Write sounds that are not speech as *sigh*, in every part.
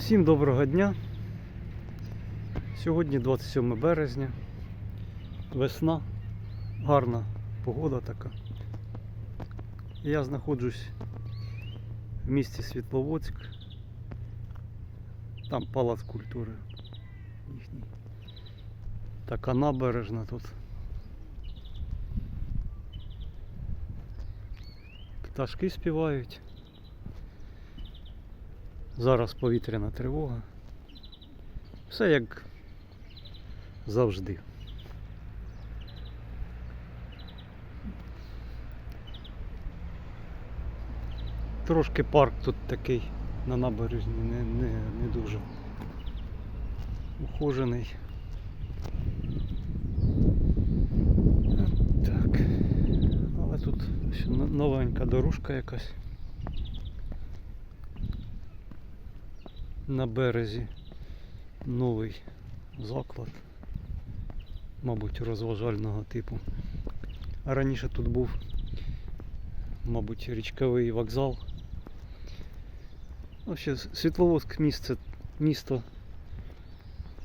Всім доброго дня. Сьогодні 27 березня. Весна, гарна погода така. Я знаходжусь в місті Світловодськ. Там палац культури їхній. Така набережна тут. Пташки співають. Зараз повітряна тривога. Все як завжди. Трошки парк тут такий на набережні не, не, не дуже ухожений. Так. Але тут новенька дорожка якась. На березі новий заклад, мабуть, розважального типу. А раніше тут був, мабуть, річковий вокзал. Ну, ще Світловодськ місце, місто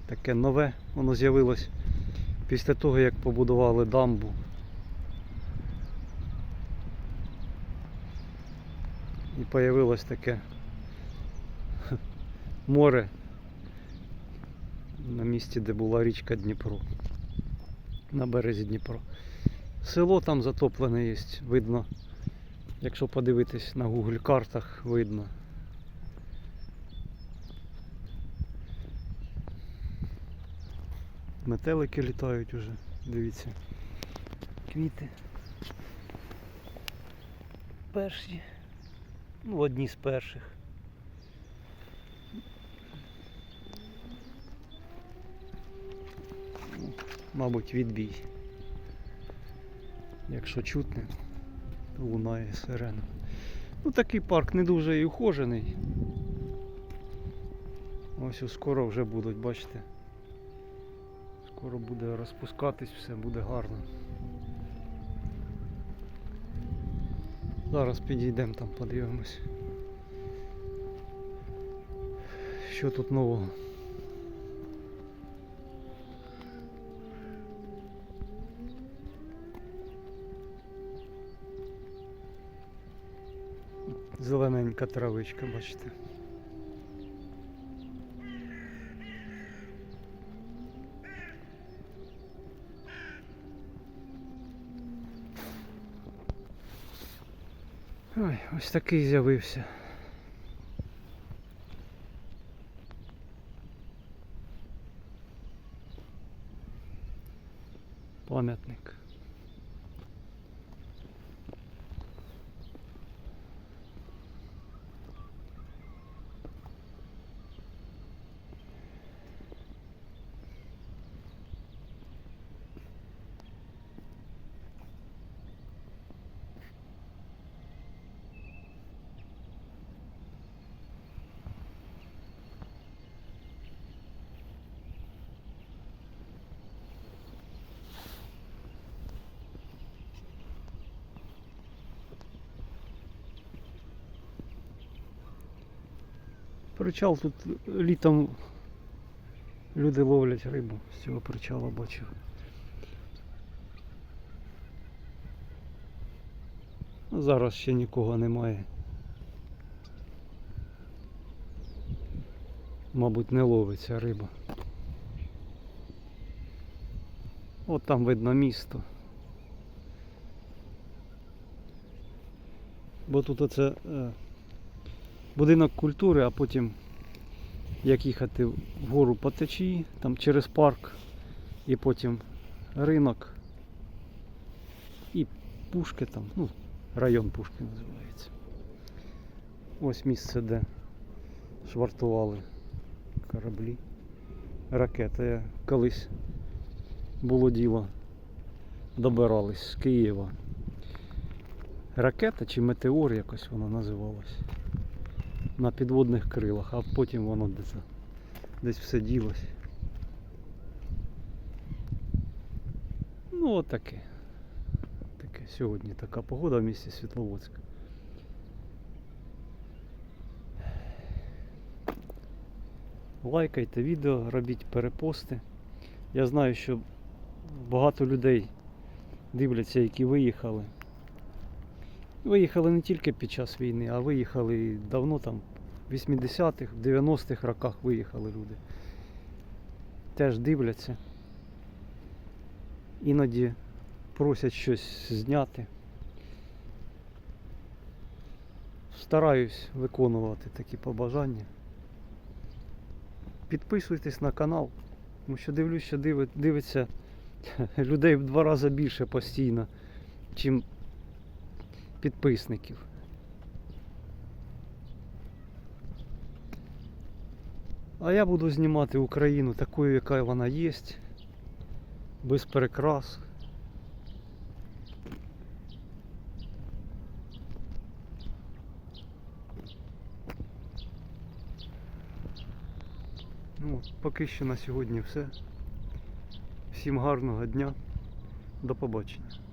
таке нове, воно з'явилось після того, як побудували дамбу. І появилось таке море на місці, де була річка Дніпро. На березі Дніпро. Село там затоплене є, видно. Якщо подивитись на Google картах, видно. Метелики літають уже, дивіться. Квіти. Перші. Ну, одні з перших. Мабуть, відбій. Якщо чутне, то лунає сирена. Ну такий парк не дуже і ухожений. Ось скоро вже будуть, бачите. Скоро буде розпускатись, все буде гарно. Зараз підійдемо там, подивимось. Що тут нового? Зелененька травичка, бачите. Ой, ось такий з'явився. Пам'ятник. Причал тут літом люди ловлять рибу з цього причала бачив. Ну, Зараз ще нікого немає. Мабуть, не ловиться риба. От там видно місто. Бо тут оце е, будинок культури, а потім як їхати вгору по течії, там через парк, і потім ринок і Пушки там, ну, район Пушки називається. Ось місце, де швартували кораблі, ракети. Колись було діло, добирались з Києва. Ракета чи метеор якось воно називалось на підводних крилах, а потім воно десь, десь все ділось. Ну от таке. Таке сьогодні така погода в місті Світловодськ. лайкайте відео, робіть перепости. Я знаю, що багато людей дивляться, які виїхали. Виїхали не тільки під час війни, а виїхали давно там, в 80-х, в 90-х роках виїхали люди. Теж дивляться. Іноді просять щось зняти. Стараюсь виконувати такі побажання. Підписуйтесь на канал, тому що дивлюсь, що дивиться *laughs* людей в два рази більше постійно, чим підписників. А я буду знімати Україну такою, яка вона є, без перекрас. Ну, поки що на сьогодні все. Всім гарного дня. До побачення.